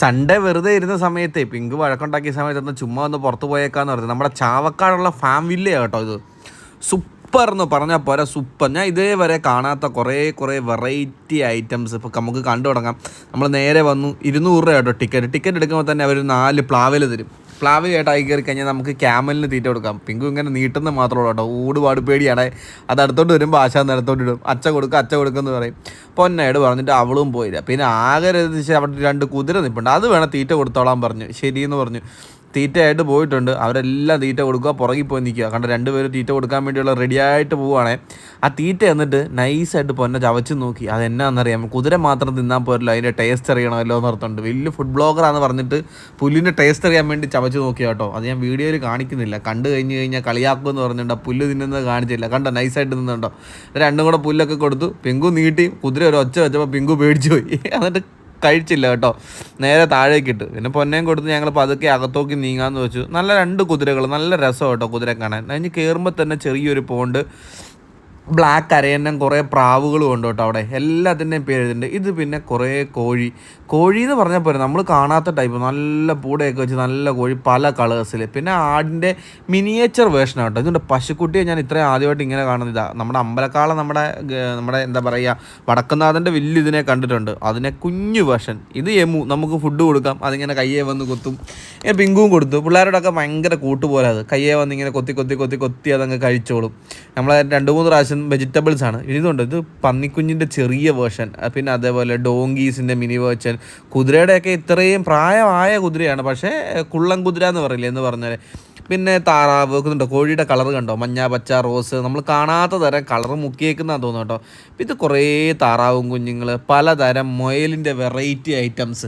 Sunday വെറുതെ ഇരുന്ന സമയത്ത് പിങ്ക് വഴക്കുണ്ടാക്കിയ സമയത്ത് ഒന്ന് ചുമ്മാ ഒന്ന് പുറത്ത് പോയേക്കാന്ന് പറഞ്ഞത് നമ്മുടെ ചാവക്കാടുള്ള ഫാം വില്ലയാണ് കേട്ടോ ഇത്. സൂപ്പർ എന്ന് പറഞ്ഞാൽ പോരാ സൂപ്പർ ഞാൻ ഇതേവരെ കാണാത്ത കുറേ കുറേ വെറൈറ്റി ഐറ്റംസ് ഇപ്പോൾ നമുക്ക് കണ്ടു തുടങ്ങാം. നമ്മൾ നേരെ വന്നു ഇരുന്നൂറ് രൂപ കേട്ടോ ടിക്കറ്റ് ടിക്കറ്റ് എടുക്കുമ്പോൾ തന്നെ അവർ നാല് പ്ലാവിൽ തരും. പ്ലാവിലായിട്ടായി കയറി കഴിഞ്ഞാൽ നമുക്ക് ക്യാമലിന് തീറ്റ കൊടുക്കാം. പിങ്കു ഇങ്ങനെ നീട്ടുന്ന മാത്രമേ ഉള്ളൂ കേട്ടോ. ഊടുപാട് പേടിയാണ്. അത് അടുത്തോട്ട് വരുമ്പോൾ ആശാന്ന് അടുത്തോട്ട് ഇടും. അച്ഛ കൊടുക്കുക അച്ഛ കൊടുക്കുമെന്ന് പറയും. പൊന്നയോട് പറഞ്ഞിട്ട് അവളും പോയില്ല. പിന്നെ ആകെ അവിടെ രണ്ട് കുതിര നിൽപ്പുണ്ട് അത് വേണം തീറ്റ കൊടുത്തോളാൻ പറഞ്ഞു. ശരിയെന്ന് പറഞ്ഞു. തീറ്റയായിട്ട് പോയിട്ടുണ്ട്. അവരെല്ലാം തീറ്റ കൊടുക്കുക പുറകിൽ പോയി നിൽക്കുക. കണ്ട രണ്ടുപേരും തീറ്റ കൊടുക്കാൻ വേണ്ടിയുള്ള റെഡി ആയിട്ട് പോവുകയാണേ. ആ തീറ്റ എന്നിട്ട് നൈസായിട്ട് പൊന്നെ ചവച്ച് നോക്കി. അതെന്നാന്നറിയാം കുതിര മാത്രം തിന്നാൻ പോരല്ലോ അതിന്റെ ടേസ്റ്റ് അറിയണമല്ലോ എന്ന് ഓർത്തുണ്ട്. വലിയ ഫുഡ് ബ്ലോഗറാന്ന് പറഞ്ഞിട്ട് പുല്ലിന്റെ ടേസ്റ്റ് അറിയാൻ വേണ്ടി ചവച്ച് നോക്കിയ കേട്ടോ. അത് ഞാൻ വീഡിയോയിൽ കാണിക്കുന്നില്ല. കണ്ടു കഴിഞ്ഞ് കഴിഞ്ഞാൽ കളിയാക്കുമെന്ന് പറഞ്ഞിട്ടുണ്ട്. പുല്ല് തിന്നുന്നത് കാണിച്ചില്ല. കണ്ടോ നൈസായിട്ട് നിന്നുണ്ടോ രണ്ടും കൂടെ പുല്ലൊക്കെ കൊടുത്തു. പിങ്കു നീട്ടി. കുതിര ഒരു ഒച്ച വെച്ചപ്പോൾ പിങ്കു പേടിച്ചു പോയി. എന്നിട്ട് കഴിച്ചില്ല കേട്ടോ. നേരെ താഴേക്ക് ഇട്ട് പിന്നെ പൊന്നയും കൊടുത്ത് ഞങ്ങൾ പതുക്കെ അകത്തോക്കി നീങ്ങാന്ന് വെച്ചു. നല്ല രണ്ട് കുതിരകൾ നല്ല രസം കേട്ടോ കുതിര കാണാൻ. അതിന് കയറുമ്പോൾ തന്നെ ചെറിയൊരു പോണ്ട്. ബ്ലാക്ക് അരയന്നം കുറേ പ്രാവുകളും ഉണ്ട് കേട്ടോ അവിടെ. എല്ലാത്തിന്റെയും പേര് ഇത് പിന്നെ കുറേ കോഴി. കോഴി എന്ന് പറഞ്ഞാൽ പോരെ നമ്മൾ കാണാത്ത ടൈപ്പ് നല്ല പൂടയൊക്കെ വെച്ച് നല്ല കോഴി പല കളേഴ്സിൽ പിന്നെ ആടിന്റെ മിനിയേച്ചർ വേർഷൻ കേട്ടോ. ഇതുണ്ട്. പശുക്കുട്ടിയെ ഞാൻ ഇത്രയും ആദ്യമായിട്ട് ഇങ്ങനെ കാണുന്നത്. ഇതാ നമ്മുടെ അമ്പലക്കാളം നമ്മുടെ നമ്മുടെ എന്താ പറയുക വടക്കുന്നാഥന്റെ വലിയ ഇതിനെ കണ്ടിട്ടുണ്ട്. അതിനെ കുഞ്ഞു വേർഷൻ ഇത് എമു നമുക്ക് ഫുഡ് കൊടുക്കാം. അതിങ്ങനെ കയ്യെ വന്ന് കൊത്തും. പിങ്കും കൊടുത്തു. പിള്ളേരോടൊക്കെ ഭയങ്കര കൂട്ടുപോലെ അത്. കയ്യെ വന്ന് ഇങ്ങനെ കൊത്തി കൊത്തി കൊത്തി കൊത്തി അതങ്ങ് കഴിച്ചോളും. നമ്മളെ രണ്ട് മൂന്ന് പ്രാവശ്യം വെജിറ്റബിൾസ് ആണ്. ഇതുണ്ട്. ഇത് പന്നിക്കുഞ്ഞിന്റെ ചെറിയ വേർഷൻ പിന്നെ അതേപോലെ ഡോങ്കീസിന്റെ മിനി വേർഷൻ കുതിരയുടെയൊക്കെ ഇത്രയും പ്രായമായ കുതിരയാണ്. പക്ഷേ കുള്ളം കുതിര എന്ന് പറയില്ലേ എന്ന് പറഞ്ഞാൽ പിന്നെ താറാവ് ഇതുണ്ടോ കോഴിയുടെ കളർ കണ്ടോ? മഞ്ഞ പച്ച റോസ് നമ്മൾ കാണാത്ത തരം കളർ മുക്കിയേക്കുന്നതാണ് തോന്നുന്നു കേട്ടോ. ഇത് കുറേ താറാവും കുഞ്ഞുങ്ങൾ പലതരം മൊയലിന്റെ വെറൈറ്റി ഐറ്റംസ്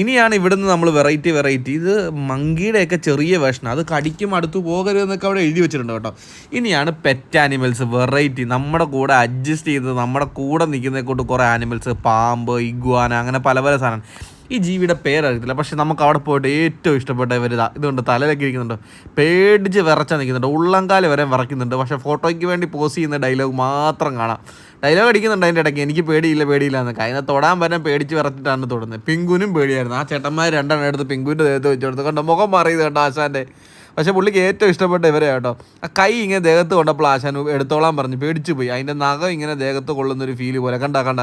ഇനിയാണ് ഇവിടുന്ന് നമ്മൾ വെറൈറ്റി വെറൈറ്റി ഇത് മങ്കിയുടെയൊക്കെ ചെറിയ വേഷണം അത് കടിക്കും അടുത്ത് പോകരുതെന്നൊക്കെ അവിടെ എഴുതി വെച്ചിട്ടുണ്ട് കേട്ടോ. ഇനിയാണ് പെറ്റ് ആനിമൽസ് വെറൈറ്റി നമ്മുടെ കൂടെ അഡ്ജസ്റ്റ് ചെയ്ത് നമ്മുടെ കൂടെ നിൽക്കുന്നതിനെ കുറേ ആനിമൽസ് പാമ്പ് ഇഗ്വാന അങ്ങനെ പല പല സാധനം. ഈ ജീവിയുടെ പേരറിയത്തില്ല. പക്ഷെ നമുക്ക് അവിടെ പോയിട്ട് ഏറ്റവും ഇഷ്ടപ്പെട്ട ഇവർ ഇതുകൊണ്ട് തലയിലൊക്കെ ഇരിക്കുന്നുണ്ട്. പേടിച്ച് വിറച്ചാൽ നിൽക്കുന്നുണ്ട്. ഉള്ളംകാൽ വരെ വിറയ്ക്കുന്നുണ്ട്. പക്ഷേ ഫോട്ടോയ്ക്ക് വേണ്ടി പോസ്റ്റ് ചെയ്യുന്ന ഡയലോഗ് മാത്രം കാണാം. ഡയലോഗ് അടിക്കുന്നുണ്ട് അതിന്റെ ഇടയ്ക്ക്. എനിക്ക് പേടിയില്ല പേടിയില്ല എന്നൊക്കെ. അതിനെ തൊടാൻ വരാൻ പേടിച്ച് വിറച്ചിട്ടാണ് തൊടുന്നത്. പിങ്കുനും പേടിയായിരുന്നു. ആ ചേട്ടന്മാർ രണ്ടെണ്ണം എടുത്ത് പിങ്കുവിന്റെ ദേഹത്ത് വെച്ചു കൊടുത്തു. കണ്ട് മുഖം മാറിയത് കേട്ടോ ആശാന്റെ? പക്ഷെ പുള്ളിക്ക് ഏറ്റവും ഇഷ്ടപ്പെട്ട ഇവരെ കേട്ടോ ആ കൈ ഇങ്ങനെ ദേഹത്ത് കൊണ്ടപ്പോൾ ആശാൻ എടുത്തോളാൻ പറഞ്ഞു. പേടിച്ചു പോയി. അതിന്റെ നഖം ഇങ്ങനെ ദേഹത്ത് കൊള്ളുന്നൊരു ഫീൽ പോലെ. കണ്ട കണ്ട.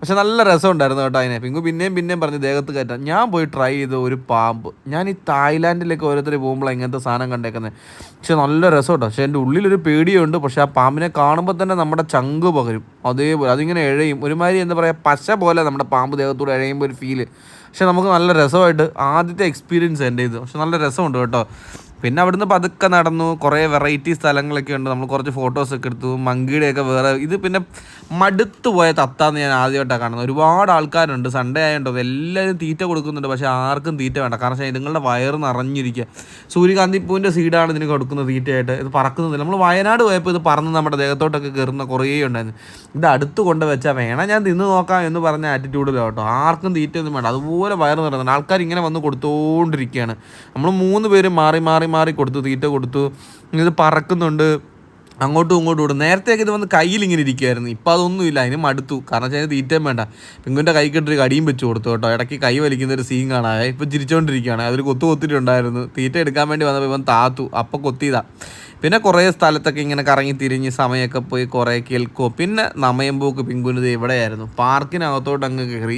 പക്ഷെ നല്ല രസം ഉണ്ടായിരുന്നു കേട്ടോ അതിനെ. പിങ്ങു പിന്നെയും പിന്നെയും പറഞ്ഞ് ദേഹത്ത് കയറ്റാം ഞാൻ പോയി ട്രൈ ചെയ്ത ഒരു പാമ്പ്. ഞാൻ ഈ തായ്ലാൻഡിലേക്ക് ഓരോരുത്തർ പോകുമ്പോൾ ഇങ്ങനത്തെ സാധനം കണ്ടേക്കുന്നത് പക്ഷെ നല്ല രസം കേട്ടോ. പക്ഷെ എന്റെ ഉള്ളിലൊരു പേടിയുണ്ട്. പക്ഷെ ആ പാമ്പിനെ കാണുമ്പോൾ തന്നെ നമ്മുടെ ചങ്ക് പകരും. അതേപോലെ അതിങ്ങനെ എഴയും. ഒരുമാതിരി എന്താ പറയുക പശ പോലെ നമ്മുടെ പാമ്പ് ദേഹത്തൂടെ എഴയുമ്പോൾ ഒരു ഫീൽ പക്ഷെ നമുക്ക് നല്ല രസമായിട്ട് ആദ്യത്തെ എക്സ്പീരിയൻസ് എന്റെ ഇത്. പക്ഷെ നല്ല രസമുണ്ട് കേട്ടോ. പിന്നെ അവിടുന്ന് പതുക്കെ നടന്നു. കുറേ വെറൈറ്റി സ്ഥലങ്ങളൊക്കെ ഉണ്ട്. നമ്മൾ കുറച്ച് ഫോട്ടോസൊക്കെ എടുത്തു. മങ്കിയുടെയൊക്കെ വേറെ ഇത് പിന്നെ മടുത്തു പോയ തത്താന്ന് ഞാൻ ആദ്യമായിട്ടാണ് കാണുന്നത്. ഒരുപാട് ആൾക്കാരുണ്ട്. സൺഡേ ആയതുകൊണ്ട് എല്ലാവരും തീറ്റ കൊടുക്കുന്നുണ്ട്. പക്ഷേ ആർക്കും തീറ്റ വേണ്ട. കാരണം വെച്ചാൽ ഇതുങ്ങളുടെ വയറ് നിറഞ്ഞിരിക്കുക സൂര്യകാന്തി പൂവിന്റെ സീഡാണ് ഇതിന് കൊടുക്കുന്നത് തീറ്റയായിട്ട്. ഇത് പറക്കുന്നില്ല നമ്മൾ വയനാട് പോയപ്പോൾ ഇത് പറന്ന് നമ്മുടെ ദേഹത്തോട്ടൊക്കെ കയറുന്ന കുറേ ഉണ്ടായിരുന്നു. ഇത് അടുത്ത് കൊണ്ട് വെച്ചാൽ വേണം ഞാൻ തിന്ന് നോക്കാം എന്ന് പറഞ്ഞ ആറ്റിറ്റ്യൂഡിലോട്ടോ കേട്ടോ. ആർക്കും തീറ്റയൊന്നും വേണ്ട. അതുപോലെ വയറ് നിറഞ്ഞു ആൾക്കാർ ഇങ്ങനെ വന്ന് കൊടുത്തുകൊണ്ടിരിക്കുകയാണ് നമ്മൾ മൂന്ന് പേര് മാറി മാറി മാറി കൊടുത്തു തീറ്റ കൊടുത്തു ഇത് പറക്കുന്നുണ്ട് അങ്ങോട്ടും ഇങ്ങോട്ടും ഓടും നേരത്തെയൊക്കെ ഇത് വന്ന് കയ്യിൽ ഇങ്ങനെ ഇരിക്കുമായിരുന്നു ഇപ്പം അതൊന്നുമില്ല അതിന് മടുത്തു. കാരണം വെച്ചാൽ തീറ്റയും വേണ്ട. പിങ്കുവിന്റെ കൈ കെട്ടൊരു കടിയും വെച്ച് കൊടുത്തു കേട്ടോ. ഇടയ്ക്ക് കൈ വലിക്കുന്ന ഒരു സീൻ കാണാതെ ഇപ്പം ചിരിച്ചുകൊണ്ടിരിക്കുകയാണ് അതൊരു കൊത്തു കൊത്തിട്ടുണ്ടായിരുന്നു തീറ്റ എടുക്കാൻ വേണ്ടി വന്നപ്പോൾ ഇവൻ താത്തു. അപ്പം കൊത്തിയതാ. പിന്നെ കുറേ സ്ഥലത്തൊക്കെ ഇങ്ങനെ കറങ്ങി തിരിഞ്ഞ് സമയമൊക്കെ പോയി കുറേ കേൾക്കുമോ പിന്നെ നമയമ്പോക്ക് പിങ്കുനിത് എവിടെയായിരുന്നു? പാർക്കിനകത്തോട്ട് അങ്ങ് കയറി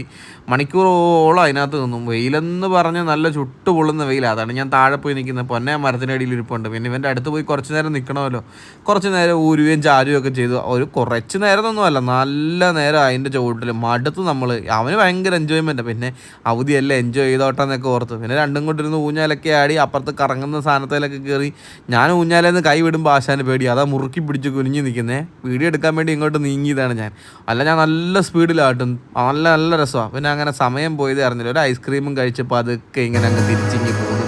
മണിക്കൂറോളം അതിനകത്ത് നിന്നും. വെയിലെന്ന് പറഞ്ഞ് നല്ല ചുട്ടു പൊള്ളുന്ന വെയിലാണ് അതാണ് ഞാൻ താഴെ പോയി നിൽക്കുന്നത് പൊന്നെ മരത്തിനടിയിൽ ഇരിപ്പുണ്ട്. പിന്നെ ഇവന്റെ അടുത്ത് പോയി കുറച്ച് നേരം നിൽക്കണമല്ലോ. കുറച്ച് നേരം ഊരുകയും ചാരുകയും ഒക്കെ ചെയ്തു. ഒരു കുറച്ച് നേരമൊന്നുമല്ല നല്ല നേരം അതിന്റെ ചുവട്ടിൽ മടുത്ത് നമ്മൾ അവന് ഭയങ്കര എൻജോയ്മെന്റ് പിന്നെ അവധിയെല്ലാം? എൻജോയ് ചെയ്തോട്ടെന്നൊക്കെ ഓർത്ത്. പിന്നെ രണ്ടും കൊണ്ടിരുന്ന് ഊഞ്ഞാലൊക്കെ ആടി അപ്പുറത്ത് കറങ്ങുന്ന സാധനത്തിലൊക്കെ കയറി ഞാൻ ഊഞ്ഞാലേന്ന് കൈ വിടുമ്പോൾ ആശാന്റെ പേടി. അതാ മുറുക്കി പിടിച്ച് കുനിഞ്ഞ് നിൽക്കുന്നേ വീഡിയോ എടുക്കാൻ വേണ്ടി ഇങ്ങോട്ട് നീങ്ങിയതാണ് ഞാൻ. അല്ല ഞാൻ നല്ല സ്പീഡിലാട്ടും. നല്ല നല്ല രസമാണ് പിന്നെ അങ്ങനെ സമയം പോയത് അറിഞ്ഞില്ല. ഒരു ഐസ്ക്രീമും കഴിച്ചപ്പോൾ അതൊക്കെ ഇങ്ങനെ അങ്ങ് തിരിച്ചിങ്ങി പോകുന്നു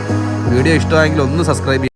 വീഡിയോ ഇഷ്ടമായെങ്കിൽ ഒന്ന് സബ്സ്ക്രൈബ്